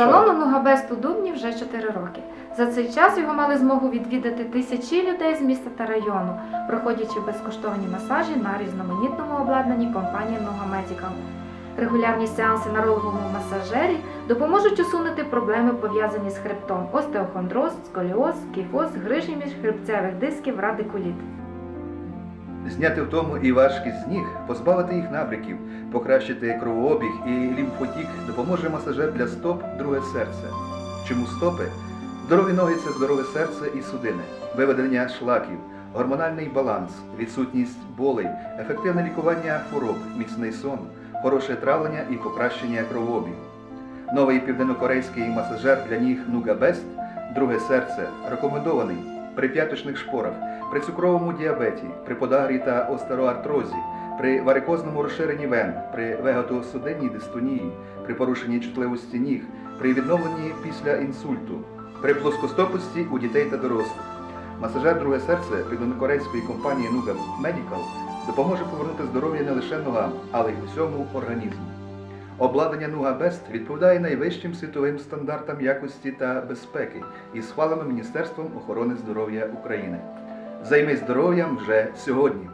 Салону Нугабест у Дубні вже 4 роки. За цей час його мали змогу відвідати тисячі людей з міста та району, проходячи безкоштовні масажі на різноманітному обладнанні компанії Nuga Регулярні сеанси на роловому масажері допоможуть усунути проблеми, пов'язані з хребтом: остеохондроз, сколіоз, кіфоз, грижі між хребцевих дисків, радикуліт. Зняти втому і важкість з ніг, позбавити їх набряків, покращити кровообіг і лімфотік допоможе масажер для стоп друге серце. Чому стопи? Здорові ноги це здорове серце і судини, виведення шлаків, гормональний баланс, відсутність болей, ефективне лікування хвороб, міцний сон, хороше травлення і покращення кровообігу. Новий південнокорейський масажер для ніг Nuga Best друге серце рекомендований при п'яточних шпорах, при цукровому діабеті, при подагрі та остероартрозі, при варикозному розширенні вен, при вегетосудинній дистонії, при порушенні чутливості ніг, при відновленні після інсульту, при плоскостопості у дітей та дорослих. Масажер друге серце південнокорейської компанії Nuga Medical допоможе повернути здоров'я не лише ногам, але й усьому організму. Обладнання Нуга Бест відповідає найвищим світовим стандартам якості та безпеки і схвалено Міністерством охорони здоров'я України. Займи здоров'ям вже сьогодні.